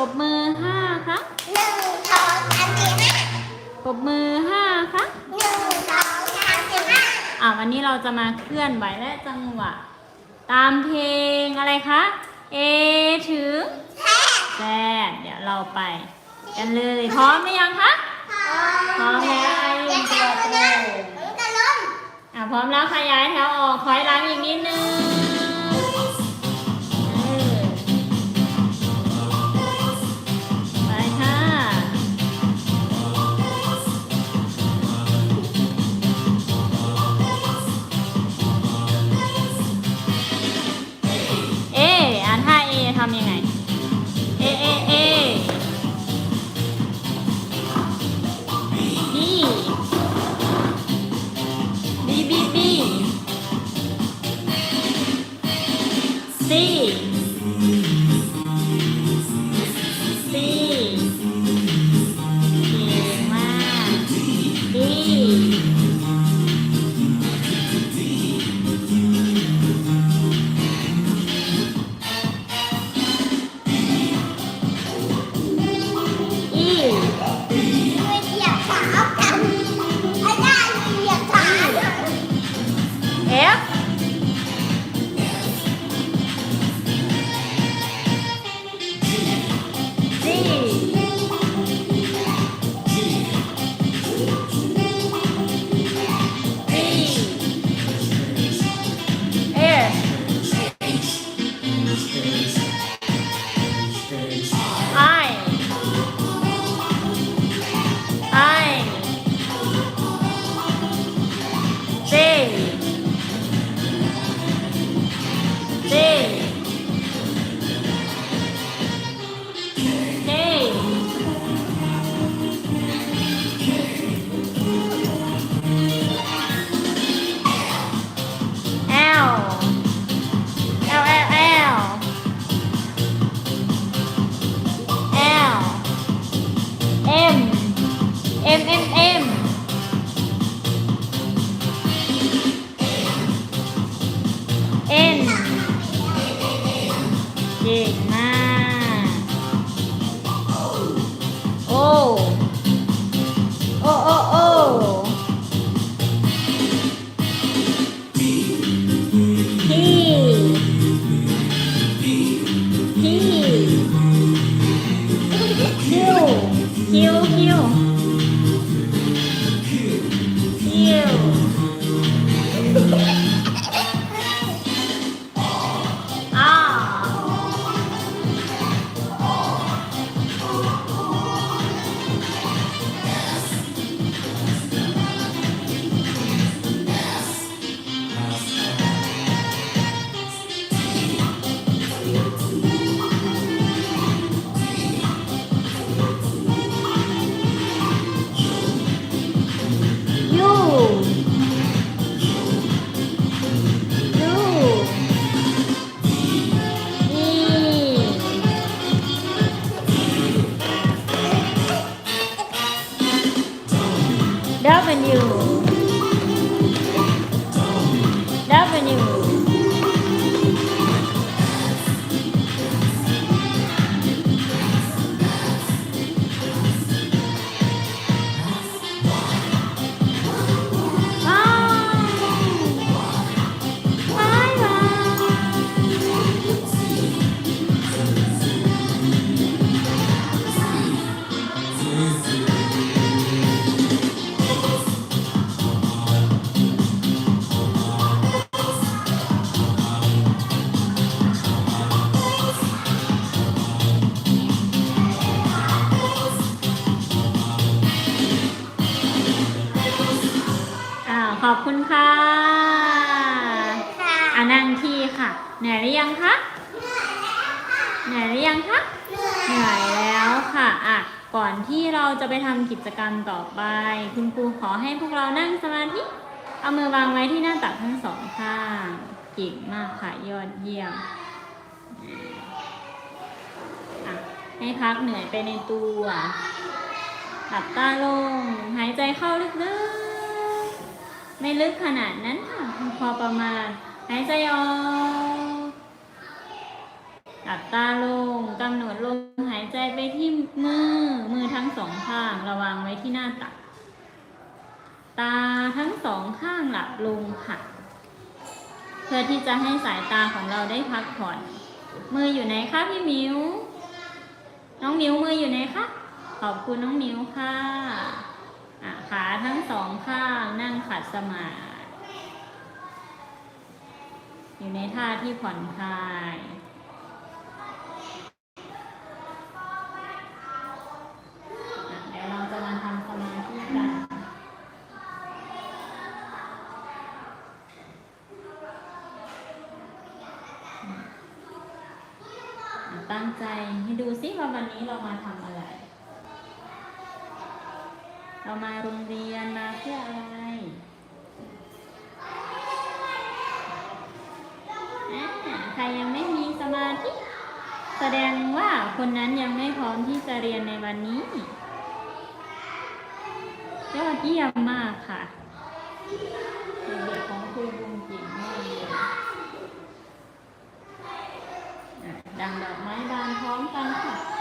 ปรบมือห้าครั้งหนึ่งสองสามสี่ห้าปรบมือห้าครั้งหนึ่งสองสามสี่ห้าอะวันนี้เราจะมาเคลื่อนไหวและจังหวะ ตามเพลงอะไรคะ A ถึงแค่แซดเดี๋ยวเราไป กันเลยพร้อมหรือยังคะพร้อมแล้วไอ้อย่าตัวทำโตนะหนูจะล้มอะพร้อมแล้วขยายแถวออกถอยหลังอีกนิดนึง เ Avenue. ือยังคะเหนื่อยหรือยังคะเหนื่อยแล้วค่ะอะก่อนที่เราจะไปทำกิจกรรมต่อไป คุณครูขอให้พวกเรานั่งสมาธิเอามือวางไว้ที่หน้าตักทั้งสองข้างเก่งมากค่ะยอดเยี่ยมอะให้พักเหนื่อยไปในตัวหลับตาลง หายใจเข้าลึกๆ ไม่ลึกขนาดนั้นค่ะ พอประมาณ หายใจออก หลับตาลงกำหนดลมหายใจไปที่มือ มือทั้งสองข้างระวังไว้ที่หน้าตัก ตาทั้งสองข้างหลับลงค่ะ เพื่อที่จะให้สายตาของเราได้พักผ่อน มืออยู่ไหนคะพี่มิว น้องมิวมืออยู่ไหนคะ ขอบคุณน้องมิวค่ะอะขาทั้งสองข้างนั่งขัดสมาธิอยู่ในท่าที่ผ่อนคลาย นี้เรามาทำอะไร เรามาโรงเรียนมาเพื่ออะไรอะใครยังไม่มีสมาธิ แสดงว่าคนนั้นยังไม่พร้อมที่จะเรียนในวันนี้ยอดเยี่ยมมากค่ะเด็กๆของครูบุญเก่งมากเลยอะดังดอกไม้บานพร้อมกันค่ะ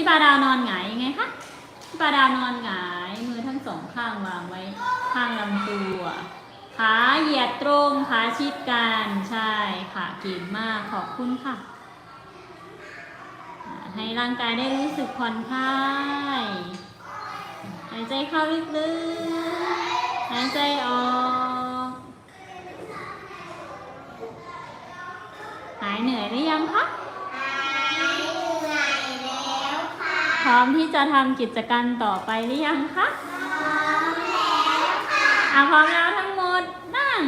พี่ปลาดาวนอนหงายยังไงคะ พี่ปลาดาวนอนหงาย มือทั้งสองข้างวางไว้ข้างลำตัว ขาเหยียดตรงขาชิดกันใช่ค่ะเก่งมากขอบคุณค่ะอะให้ร่างกายได้รู้สึกผ่อนคลายหายใจเข้าลึกๆหายใจออกหายเหนื่อยหรือยังคะ ห ร้อมที่จะทำกิจกรรมต่อไปหรือยังคะอะพร้อมแล้วทั้งหมดนั่ง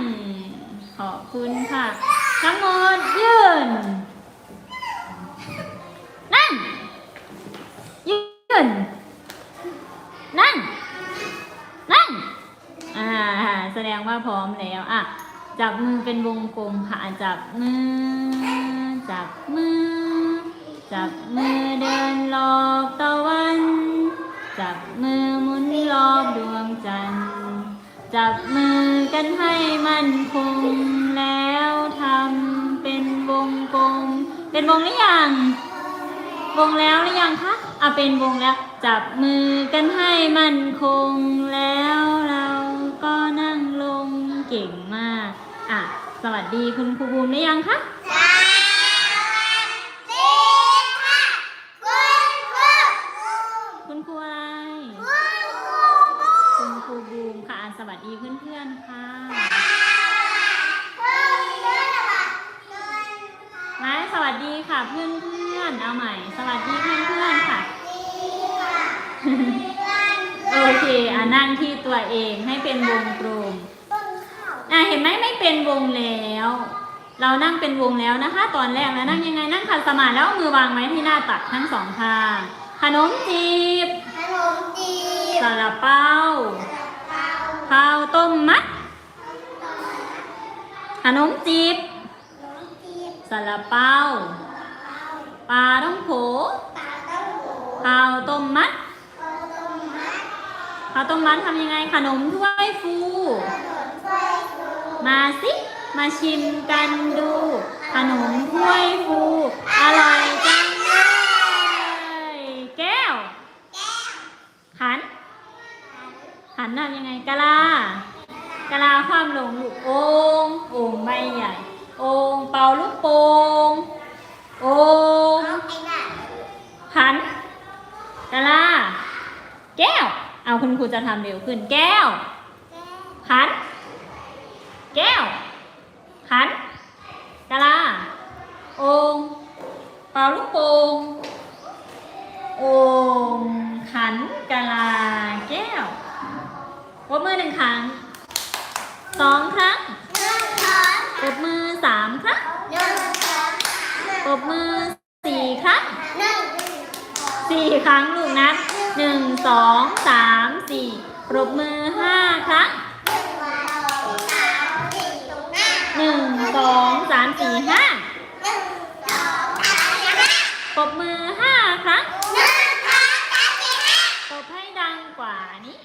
ขอบคุณค่ะ ทั้งหมดยืน นั่ง ยืน นั่ง นั่ง อ่า แสดงว่าพร้อมแล้วอะจับมือเป็นวงกลมค่ะ จับมือ จับมือ จับมือเดินรอบตะวัน จับมือหมุนรอบดวงจันทร์ จับมือกันให้มันคงแล้วทำเป็นวงกลม เป็นวงหรือยัง วงแล้วหรือยังคะอะเป็นวงแล้ว จับมือกันให้มันคงแล้วเราก็นั่งลงเก่งมาก อะ สวัสดีคุณครูบูมหรือยังคะ คุณครูอะไร คุณครูบูมค่ะอะสวัส ดีเพื่อนๆค่ะไม้สวัสดีค่ะเพื่อนๆ เอาใหม่ สวัสดีเพื่อนๆค่ะ โอเคอะนั่งที่ตัวเองให้เป็นวงกลมอะเห็นไหมไม่เป็นวงแล้ว เรานั่งเป็นวงแล้วนะคะ ตอนแรกแล้วนั่งยังไงนั่งขัดสมาธิแล้วเอามือวางไว้ที่หน้าตักทั้งสองข้างขนมจีบซาลาเปา ข้าวต้มมัด ขนมจีบซาลาเปาปลาต้องโขข้าวต้มมัด ข้าวต้มมัดทำยังไงขนมถ้วยฟู มาสิ มาชิมกันดู ขนมถ้วยฟู อร่อยจังเลย แก้ว ขัน ขันทำยังไงกะลากะลาความหลงลูกโอ่งโอ่งใบใหญ่โอ่งเป่าลูกโป่งโอ่งขันกะลา แก้ว เอาคุณครูจะทำเร็วขึ้นแก้ว ขัน แก้ว ขันกะลาโอ่งเป่าลูกโป่งโอ่งขันกะลา แก้ว ปรบมือหนึ่งครั้งสองครั้งปรบมือสามครั้งปรบมือสี่ครั้งสี่ครั้งลูกนับหนึ่งสองสามสี่ปรบมือห้าครั้งหนึ่งสองสามสี่ห้าปรบมือห้าครั้งปรบให้ดังกว่านี้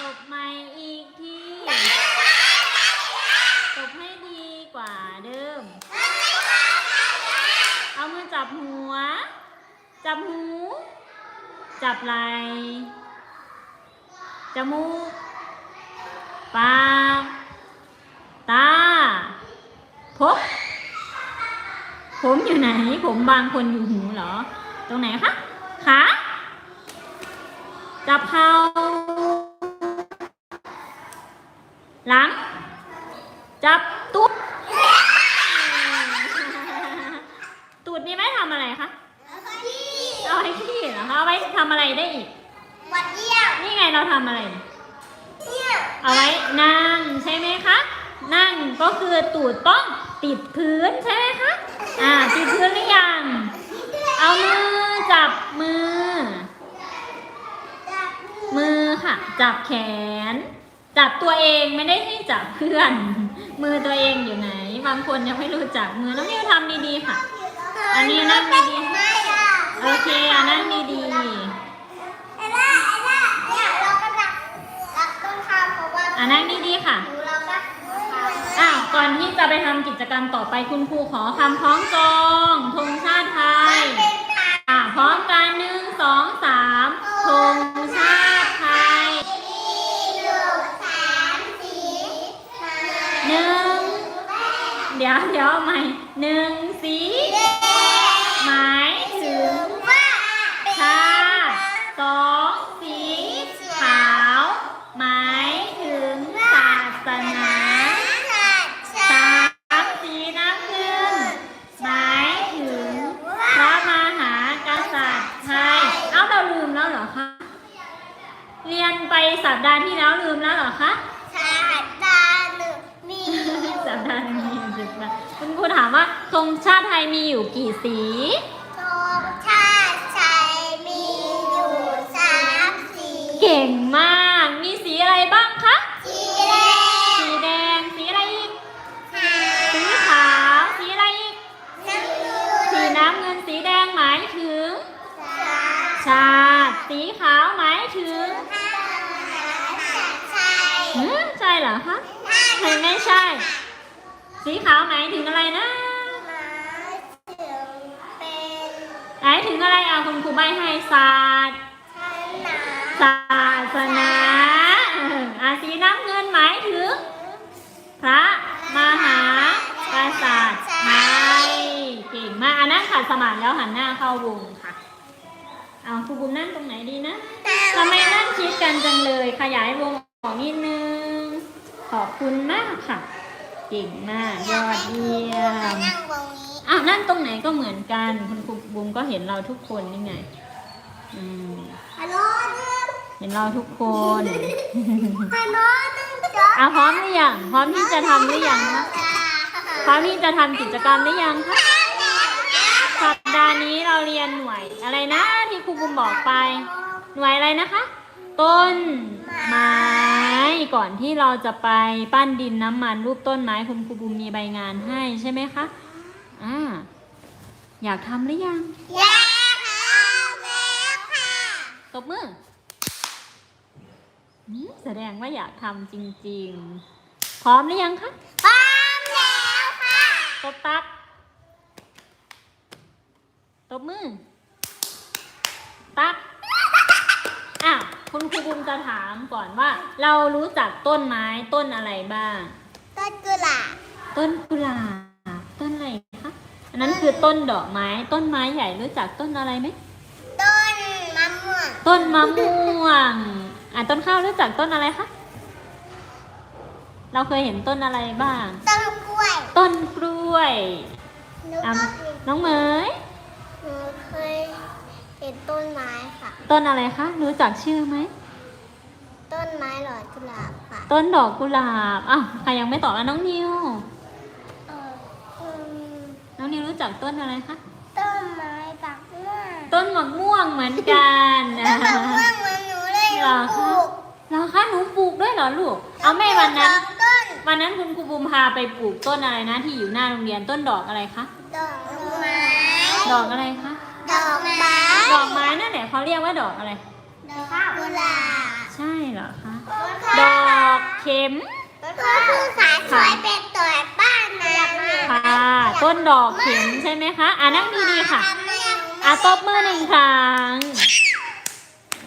ตบใหม่อีกที ตบให้ดีกว่าเดิม เอามือจับหัว จับหู จับไหล่จมูก ปาก ตา พบ ผมอยู่ไหน ผมบางคนอยู่หูเหรอ ตรงไหนคะ ขา จับเข่า หลัง จับตุ๊ดตูดนี่ไม่ทำอะไรคะเอาไว้ที่เหรอคะเอาไว้ทำอะไรได้อีกนี่ไงเราทำอะไร เอาไว้นั่งใช่ไหมคะ นั่งก็คือตูดต้องติดพื้นใช่ไหมคะ อ่า ติดพื้นหรือยัง เอามือจับมือ มือค่ะ จับแขน จับตัวเองไม่ได้ให้จับเพื่อน มือตัวเองอยู่ไหน บางคนยังไม่รู้จักมือน้องนิวทำดีๆค่ะ อันนี้นั่งดีๆโอเคอะนั่งดีๆอะนั่งดีๆค่ะอ้าวก่อนที่จะไปทำกิจกรรมต่อไปคุณครูขอคำคล้องจองธงชาติไทยอะพร้อมกันหนึ่งสองสาม ใหม่หนึ่ง สีขาวหมายถึงห้ามหาสัตว์ไทยหือใช่เหรอคะไม่ไม่ใช่ สีขาวหมายถึงอะไรนะหมายถึงเป็นหมายถึงอะไรอะคุณครูใบให้ศาสตร์ขนาดศาสนาเอออะสีน้ำเงินหมายถึง พระมหากษัตริย์ไทยเก่งมากอะนั่งขัดสมาธิแล้วหันหน้าเข้าวงค่ะ เอาครูบุญนั่งตรงไหนดีนะทำไมนั่งชิดกันจังเลย ขยายวงออกนิดนึง ขอบคุณมากค่ะ เก่งมาก ยอดเยี่ยมนั่งวงนี้อ้าวนั่งตรงไหนก็เหมือนกัน คุณครูบุญก็เห็นเราทุกคนนี่ไง อืมฮัลโหลนึงเห็นเราทุกคนฮัลโหลนึงจ๊ะอะพร้อมหรือยัง พร้อมที่จะทำหรือยังคะพร้อมที่จะทำกิจกรรมหรือยังคะ สัปดาห์นี้เราเรียนหน่วยอะไรนะที่ครูบุมบอกไป หน่วยอะไรนะคะ ต้นไม้ก่อนที่เราจะไปปั้นดินน้ำมันรูปต้นไม้คุณครูบุมมีใบงานให้ใช่ไหมคะอ่าอยากทำหรือยังอยากทำแล้วค่ะตบมืออืมแสดงว่าอยากทำจริงๆ พร้อมหรือยังคะพร้อมแล้วค่ะตบตัก ตบมือ ตัก อ้าว คุณครูบุมจะถามก่อนว่า เรารู้จักต้นไม้ต้นอะไรบ้าง ต้นกุหลาบต้นกุหลาบต้นอะไรคะอันนั้นคือต้นดอกไม้ ต้นไม้ใหญ่รู้จักต้นอะไรไหม ต้นมะม่วงต้นมะม่วง อะต้นข้าวรู้จักต้นอะไรคะ เราเคยเห็นต้นอะไรบ้าง ต้นกล้วย ต้นกล้วยหนูอะก็น้องเหมย หนูเคยเห็นต้นไม้ค่ะ ต้นอะไรคะรู้จักชื่อไหมต้นไม้หลอดกุหลาบค่ะต้นดอกกุหลาบอ้าวใครยังไม่ตอบอะน้องนิวเอออืมน้องนิวรู้จักต้นอะไรคะต้นไม้ปักม่วงต้นหมากม่วงเหมือนกันต้นปักม่วงเหมือนหนูเลยหเหรนูอปคะลูกเหรอคะหนูปลูกด้วยเหรอลูกเอาแม่วันนั้นสองต้นวันนั้นคุณครูบุมพาไปปลูกต้นอะไรนะ ที่อยู่หน้าโรงเรียนต้นดอกอะไรคะ ดอกไม้ ดอกอะไรคะ ดอกไม้ ดอกไม้นั่นแหละเขาเรียกว่าดอกอะไร ดอกกุหลาบ ใช่เหรอคะดดออกกเข็มก็คือสายสวยเป็นตัวบ้านนะค่ะต้นดอกเข็มใช่ไหมคะอ่านั่งดีๆค่ะอะตบมือหนึ่งครั้ง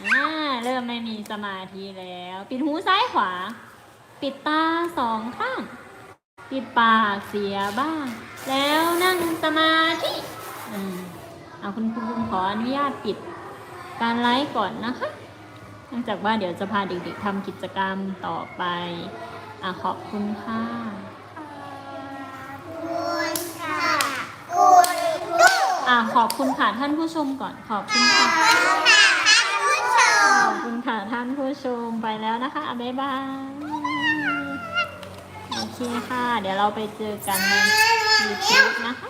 อ่าเริ่มไม่มีสมาธิแล้ว ปิดหูซ้ายขวา ปิดตาสองข้าง ปิดปากเสียบ้าง แล้วนั่งสมาธิ อืมเอาคุณครูขออนุญาตปิดการไลฟ์ก่อนนะคะเนื่องจากว่าเดี๋ยวจะพาเด็กๆทำกิจกรรมต่อไปอะขอบคุณค่ะคุณค่ะคุณตู้อะขอบคุณค่ะท่านผู้ชมก่อนขอบคุณค่ะค่ะท่านผู้ชขมอบคุณค่ะท่านผู้ชมไปแล้วนะคะอะบ๊ายบายโอเคค่ะ เดี๋ยวเราไปเจอกันใน YouTube นะคะ